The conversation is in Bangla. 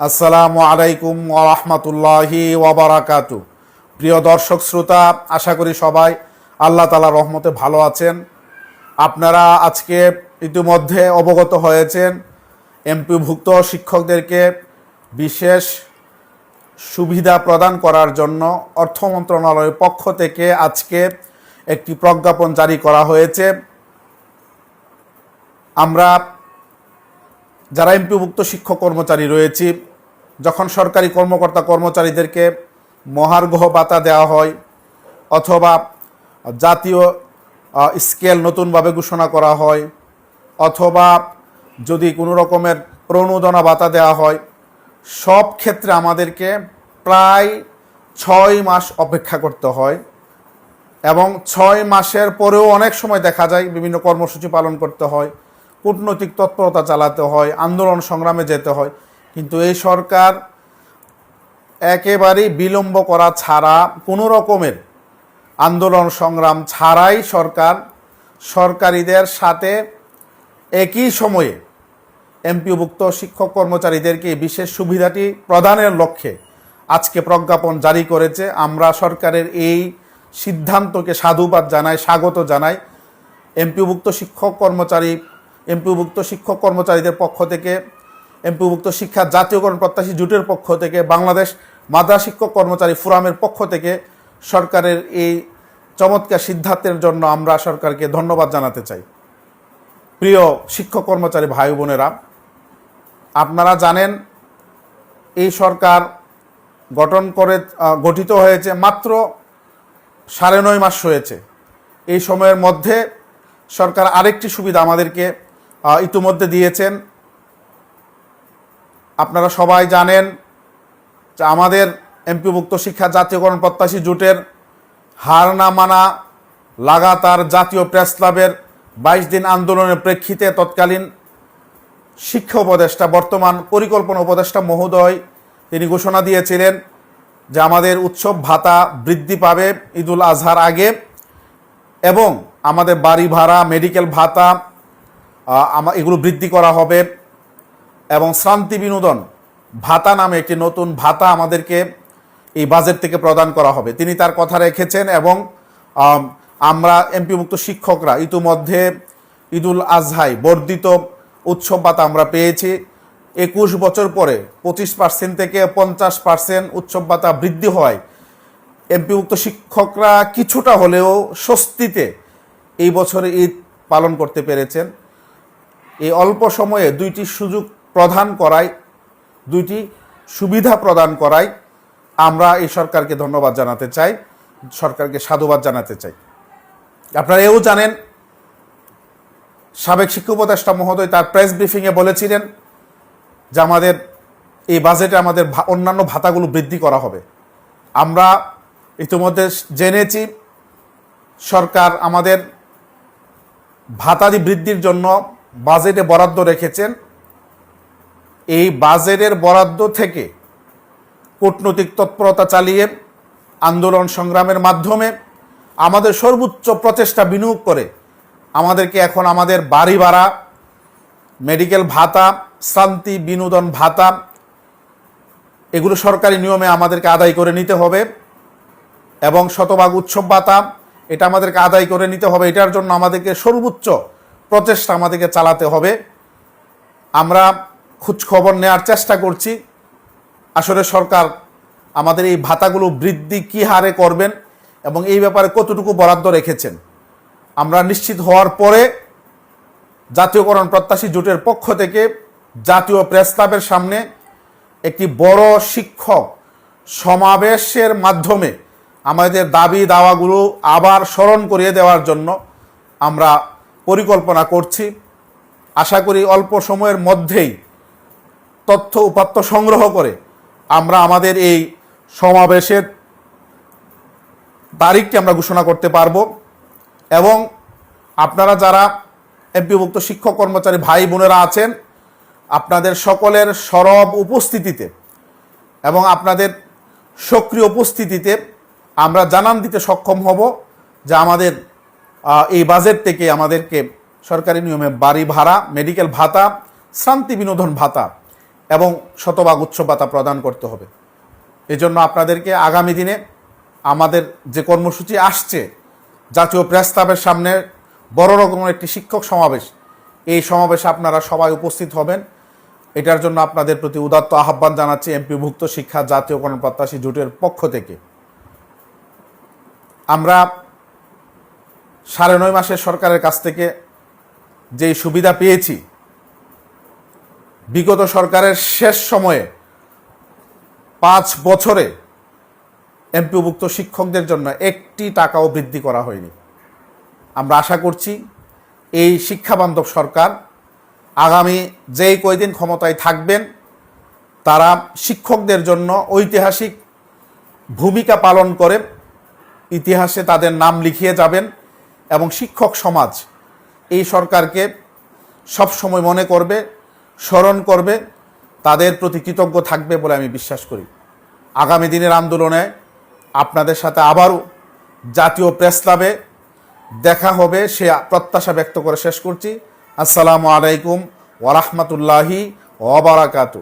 আসসালামু আলাইকুম ওরহমতুল্লাহি ওবরাকাতু প্রিয় দর্শক শ্রোতা, আশা করি সবাই আল্লাহ তালা রহমতে ভালো আছেন। আপনারা আজকে ইতিমধ্যে অবগত হয়েছেন এমপিভুক্ত শিক্ষকদেরকে বিশেষ সুবিধা প্রদান করার জন্য অর্থ মন্ত্রণালয়ের পক্ষ থেকে আজকে একটি প্রজ্ঞাপন জারি করা হয়েছে। আমরা যারা এমপিভুক্ত শিক্ষক কর্মচারী রয়েছি যখন সরকারি কর্মকর্তা কর্মচারীদেরকে মহার্ঘ ভাতা দেওয়া হয় অথবা জাতীয় স্কেল নতুনভাবে ঘোষণা করা হয় অথবা যদি কোনো রকমের প্রণোদনা ভাতা দেওয়া হয়, সব ক্ষেত্রে আমাদেরকে প্রায় ছয় মাস অপেক্ষা করতে হয় এবং ছয় মাসের পরেও অনেক সময় দেখা যায় বিভিন্ন কর্মসূচি পালন করতে হয়, কূটনৈতিক তৎপরতা চালাতে হয়, আন্দোলন সংগ্রামে যেতে হয়। কিন্তু এই সরকার একেবারেই বিলম্ব করা ছাড়া কোনো রকমের আন্দোলন সংগ্রাম ছাড়াই সরকার সরকারিদের সাথে একই সময়ে এমপিভুক্ত শিক্ষক কর্মচারীদেরকে বিশেষ সুবিধাটি প্রদানের লক্ষ্যে আজকে প্রজ্ঞাপন জারি করেছে। আমরা সরকারের এই সিদ্ধান্তকে সাধুবাদ জানাই, স্বাগত জানাই। এমপিভুক্ত শিক্ষক কর্মচারী, এমপিভুক্ত শিক্ষক কর্মচারীদের পক্ষ থেকে এমপিভুক্ত শিক্ষা জাতীয়করণ প্রত্যাশী জোটের পক্ষ থেকে, বাংলাদেশ মাদ্রাস শিক্ষক কর্মচারী ফোরামের পক্ষ থেকে সরকারের এই চমৎকার সিদ্ধান্তের জন্য আমরা সরকারকে ধন্যবাদ জানাতে চাই। প্রিয় শিক্ষক কর্মচারী ভাই বোনেরা, আপনারা জানেন এই সরকার গঠন করে গঠিত হয়েছে মাত্র সাড়ে নয় মাস হয়েছে। এই সময়ের মধ্যে সরকার আরেকটি সুবিধা আমাদেরকে ইতিমধ্যে দিয়েছেন। আপনারা সবাই জানেন যে আমাদের এমপিভুক্ত শিক্ষা জাতীয়করণ প্রত্যাশী জোটের হার না মানা লাগাতার জাতীয় প্রেস ক্লাবের বাইশ দিন আন্দোলনের প্রেক্ষিতে তৎকালীন শিক্ষা উপদেষ্টা, বর্তমান পরিকল্পনা উপদেষ্টা মহোদয় তিনি ঘোষণা দিয়েছিলেন যে আমাদের উৎসব ভাতা বৃদ্ধি পাবে ঈদুল আজহার আগে এবং আমাদের বাড়ি ভাড়া, মেডিকেল ভাতা এগুলো বৃদ্ধি করা হবে। এবং শ্রান্তি বিনোদন ভাতা নামে একটি নতুন ভাতা আমাদেরকে এই বাজেট থেকে প্রদান করা হবে। তিনি তার কথা রেখেছেন এবং আম, আমরা এমপিমুক্ত শিক্ষকরা ইতিমধ্যে ঈদুল আজহাই বর্ধিত উৎসব ভাতা আমরা পেয়েছি। একুশ বছর পরে পঁচিশ পার্সেন্ট থেকে পঞ্চাশ পার্সেন্ট উৎসব ভাতা বৃদ্ধি হয়। এমপিভুক্ত শিক্ষকরা কিছুটা হলেও স্বস্তিতে এই বছরে ঈদ পালন করতে পেরেছেন। এই অল্প সময়ে দুইটি সুযোগ প্রদান করায় দুইটি সুবিধা প্রদান করায় আমরা এই সরকারকে ধন্যবাদ জানাতে চাই, সরকারকে সাধুবাদ জানাতে চাই। আপনারা এও জানেন, সাবেক শিক্ষা উপদেষ্টা মহোদয় তার প্রেস ব্রিফিংয়ে বলেছিলেন যে আমাদের এই বাজেটে আমাদের অন্যান্য ভাতাগুলো বৃদ্ধি করা হবে। আমরা ইতিমধ্যে জেনেছি, সরকার আমাদের ভাতাদি বৃদ্ধির জন্য বাজেটে বরাদ্দ রেখেছেন। এই বাজেটের বরাদ্দ থেকে কূটনৈতিক তৎপরতা চালিয়ে আন্দোলন সংগ্রামের মাধ্যমে আমাদের সর্বোচ্চ প্রচেষ্টা বিনিয়োগ করে আমাদেরকে এখন আমাদের বাড়ি ভাড়া, মেডিকেল ভাতা, শান্তি বিনোদন ভাতা এগুলো সরকারি নিয়মে আমাদেরকে আদায় করে নিতে হবে এবং শতভাগ উৎসব ভাতা এটা আমাদেরকে আদায় করে নিতে হবে। এটার জন্য আমাদেরকে সর্বোচ্চ প্রচেষ্টা আমাদেরকে চালাতে হবে। আমরা খোঁজ খবর নেওয়ার চেষ্টা করছি। আসলে সরকার আমাদের এই ভাতাগুলো বৃদ্ধি কী হারে করবেন এবং এই ব্যাপারে কতটুকু বরাদ্দ রেখেছেন? আমরা নিশ্চিত হওয়ার পরে জাতীয়করণ প্রত্যাশী জোটের পক্ষ থেকে জাতীয় প্রেস ক্লাবের সামনে একটি বড় শিক্ষক সমাবেশের মাধ্যমে আমাদের দাবি দাওয়াগুলো আবার স্মরণ করিয়ে দেওয়ার জন্য আমরা পরিকল্পনা করছি। আশা করি অল্প সময়ের মধ্যেই তথ্য উপাত্ত সংগ্রহ করে আমরা আমাদের এই সমাবেশের তারিখটি আমরা ঘোষণা করতে পারব। এবং আপনারা যারা এমপিভুক্ত শিক্ষক কর্মচারী ভাই বোনেরা আছেন, আপনাদের সকলের সরব উপস্থিতিতে এবং আপনাদের সক্রিয় উপস্থিতিতে আমরা জানান দিতে সক্ষম হব যে আমাদের এই বাজেট থেকে আমাদেরকে সরকারি নিয়মে বাড়ি ভাড়া, মেডিকেল ভাতা, শান্তি বিনোদন ভাতা এবং শতভাগ উচ্চ ভাতা প্রদান করতে হবে। এজন্য আপনাদেরকে আগামী দিনে আমাদের যে কর্মসূচি আসছে, জাতীয় প্রেস ক্লাবের সামনে বড় রকমের একটি শিক্ষক সমাবেশ, এই সমাবেশে আপনারা সবাই উপস্থিত হবেন। এটার জন্য আপনাদের প্রতি উদাত্ত আহ্বান জানাচ্ছি এমপিভুক্ত শিক্ষা জাতীয়করণ প্রত্যাশী জোটের পক্ষ থেকে। আমরা সাড়ে নয় মাসের সরকারের কাছ থেকে যেই সুবিধা পেয়েছি বিগত সরকারের শেষ সময়ে পাঁচ বছরে এমপিভুক্ত শিক্ষকদের জন্য একটি টাকাও বৃদ্ধি করা হয়নি। আমরা আশা করছি এই শিক্ষাবান্ধব সরকার আগামী যেই কয়দিন ক্ষমতায় থাকবেন, তারা শিক্ষকদের জন্য ঐতিহাসিক ভূমিকা পালন করে, ইতিহাসে তাদের নাম লিখিয়ে যাবেন এবং শিক্ষক সমাজ এই সরকারকে সবসময় মনে করবে স্মরণ করবে, তাদের প্রতি কৃতজ্ঞ থাকবে বলে আমি বিশ্বাস করি। আগামী দিনের আন্দোলনে আপনাদের সাথে আবারও জাতীয় প্রেস ক্লাবে দেখা হবে, সে প্রত্যাশা ব্যক্ত করে শেষ করছি। আসসালামু আলাইকুম ওরহমতুল্লাহি ওবরাকাতু